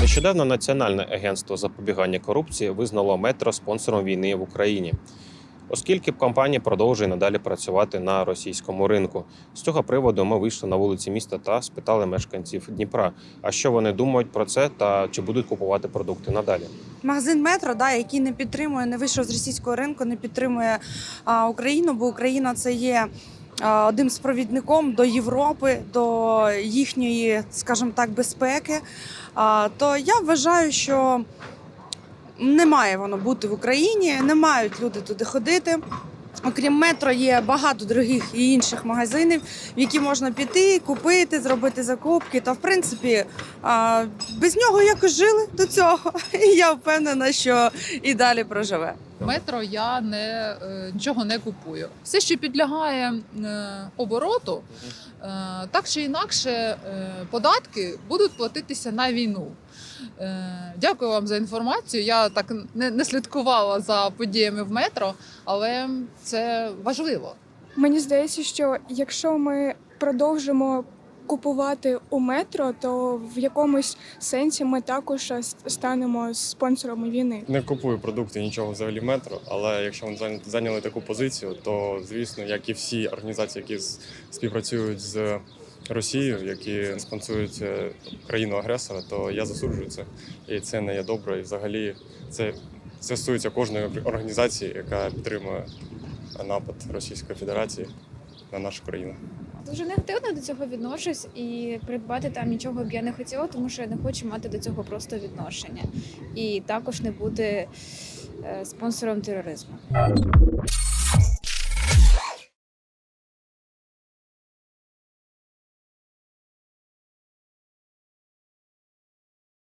Нещодавно Національне агентство запобігання корупції визнало метро спонсором війни в Україні. Оскільки компанія продовжує надалі працювати на російському ринку. З цього приводу ми вийшли на вулиці міста та спитали мешканців Дніпра, а що вони думають про це та чи будуть купувати продукти надалі. Магазин метро, да, який не підтримує, не вийшов з російського ринку, не підтримує а, Україну, бо Україна це є одним з провідником до Європи, до їхньої, скажімо так, безпеки. То я вважаю, що не має воно бути в Україні, не мають люди туди ходити. Окрім метро, є багато дорогих і інших магазинів, в які можна піти, купити, зробити закупки. Та в принципі без нього якось жили до цього. І я впевнена, що і далі проживе. Метро я не е, нічого не купую. Все, що підлягає е, обороту, е, так чи інакше, е, податки будуть платитися на війну. Е, Дякую вам за інформацію. Я так не, не слідкувала за подіями в метро, але це важливо. Мені здається, що якщо ми продовжимо купувати у метро, то в якомусь сенсі ми також станемо спонсорами війни. Не купую продукти нічого взагалі метро, але якщо вони зайняли таку позицію, то звісно, як і всі організації, які співпрацюють з Росією, які спонсорують е, країну агресора, то я засуджую це. І це не є добре. І взагалі це стосується кожної організації, яка підтримує напад Російської Федерації на нашу країну. Дуже негативно до цього відношусь і придбати там нічого б я не хотіла, тому що я не хочу мати до цього просто відношення. І також не бути е, спонсором тероризму.